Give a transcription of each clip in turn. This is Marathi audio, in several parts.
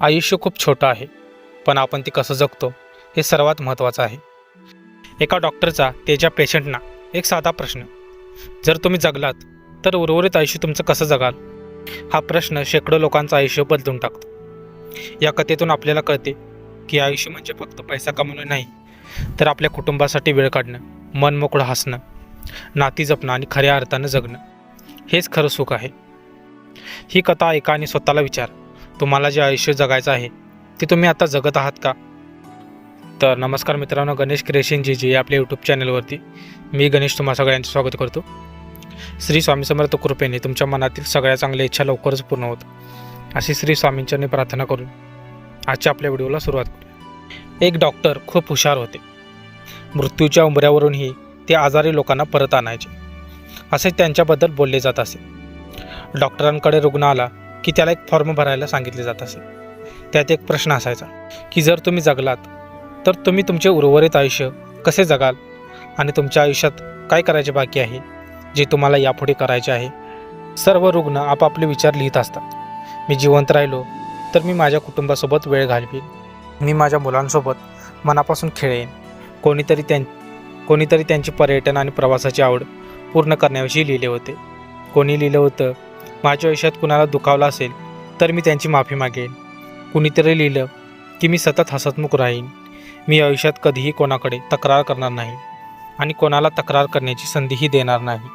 आयुष्य खूप छोटं आहे पण आपण ते कसं जगतो हे सर्वात महत्त्वाचं आहे. एका डॉक्टरचा त्याच्या पेशंटना एक साधा प्रश्न. जर तुम्ही जगलात तर उर्वरित आयुष्य तुमचं कसं जगाल? हा प्रश्न शेकडो लोकांचं आयुष्य बदलून टाकतो. या कथेतून आपल्याला कळते की आयुष्य म्हणजे फक्त पैसा कमवणं नाही तर आपल्या कुटुंबासाठी वेळ काढणं मन मोकळं हसणं नाती जपणं आणि खऱ्या अर्थानं जगणं हेच खरं सुख आहे. ही कथा ऐका आणि स्वतःला विचार. तुम्हाला जे आयुष्य जगायचं आहे ते तुम्ही आता जगत आहात का? तर नमस्कार मित्रांनो गणेश क्रिएशनजी जे आपल्या यूट्यूब चॅनलवरती मी गणेश तुम्हा सगळ्यांचं स्वागत करतो. श्री स्वामी समर्थ कृपेने तुमच्या मनातील सगळ्या चांगल्या इच्छा लवकरच पूर्ण होत. अशी श्री स्वामींच्याने प्रार्थना करून आजच्या आपल्या व्हिडिओला सुरुवात करू एक डॉक्टर खूप हुशार होते. मृत्यूच्या उंबऱ्यावरूनही ते आजारी लोकांना परत आणायचे. असे त्यांच्याबद्दल बोलले जात असे. डॉक्टरांकडे रुग्ण आला की त्याला एक फॉर्म भरायला सांगितले जात असे. त्यात एक प्रश्न असायचा की जर तुम्ही जगलात तर तुम्ही तुमचे उर्वरित आयुष्य कसे जगाल? आणि तुमच्या आयुष्यात काय करायचे बाकी आहे जे तुम्हाला यापुढे करायचे आहे? सर्व रुग्ण आपापले विचार लिहित असतात. मी जिवंत राहिलो तर मी माझ्या कुटुंबासोबत वेळ घालवीन. मी माझ्या मुलांसोबत मनापासून खेळेन. कोणीतरी त्यां कोणीतरी त्यांची पर्यटन आणि प्रवासाची आवड पूर्ण करण्याविषयी लिहिले होते. कोणी लिहिलं होतं माझ्या आयुष्यात कुणाला दुखावलं असेल तर मी त्यांची माफी मागेन. कुणीतरी लिहिलं की मी सतत हसतमुख राहीन. मी आयुष्यात कधीही कोणाकडे तक्रार करणार नाही आणि कोणाला तक्रार करण्याची संधीही देणार नाही.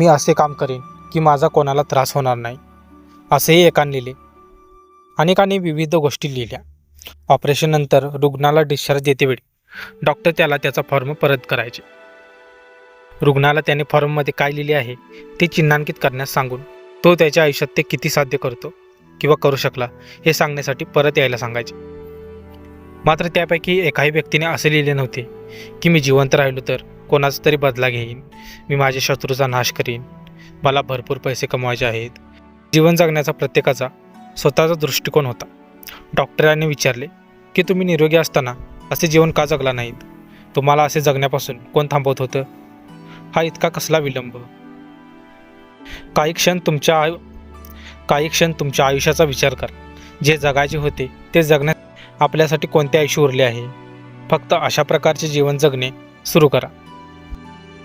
मी असे काम करेन की माझा कोणाला त्रास होणार नाही. असेही एकाने लिहिले. अनेकांनी विविध गोष्टी लिहिल्या. ऑपरेशननंतर रुग्णाला डिस्चार्ज देतेवेळी डॉक्टर त्याला त्याचा फॉर्म परत करायचे. रुग्णाला त्याने फॉर्ममध्ये काय लिहिले आहे ते चिन्हांकित करण्यास सांगून तो त्याच्या आयुष्यात ते किती साध्य करतो किंवा करू शकला हे सांगण्यासाठी परत यायला सांगायचे. मात्र त्यापैकी एकाही व्यक्तीने असे लिहिले नव्हते की मी जिवंत राहिलो तर कोणाचा तरी बदला घेईन मी माझ्या शत्रूचा नाश करीन मला भरपूर पैसे कमवायचे आहेत. जीवन जगण्याचा प्रत्येकाचा स्वतःचा दृष्टिकोन होता. डॉक्टरांनी विचारले की तुम्ही निरोगी असताना असे जीवन का जगला नाहीत? तुम्हाला असे जगण्यापासून कोण थांबवत होतं? हा इतका कसला विलंब? काही क्षण तुमच्या आयु काही क्षण तुमच्या आयुष्याचा विचार करा. जे जगायचे होते ते जगण्यात आपल्यासाठी कोणते आयुष्य उरले आहे? फक्त अशा प्रकारचे जीवन जगणे सुरू करा.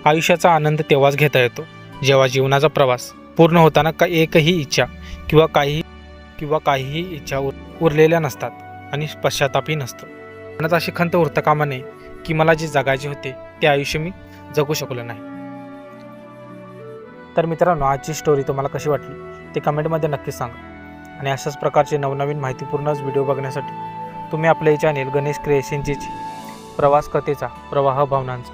आयुष्याचा आनंद तेव्हाच घेता येतो जेव्हा जीवनाचा प्रवास पूर्ण होताना का एकही इच्छा किंवा काही किंवा काहीही इच्छा उर उरलेल्या नसतात आणि पश्चातापही नसतो. मनात अशी खंत उरता कामा नये की मला जे जगायचे होते ते आयुष्य मी जगू शकलो नाही. तर मित्रांनो आजची स्टोरी तुम्हाला कशी वाटली ते कमेंटमध्ये नक्की सांगा. आणि अशाच प्रकारचे नवनवीन माहितीपूर्णच व्हिडिओ बघण्यासाठी तुम्ही आपले चॅनेल गणेश क्रिएशनजीची प्रवास कथेचा प्रवाह भावनांचा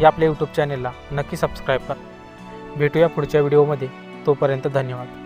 या आपल्या यूट्यूब चॅनेलला नक्की सबस्क्राईब करा. भेटूया पुढच्या व्हिडिओमध्ये तोपर्यंत धन्यवाद.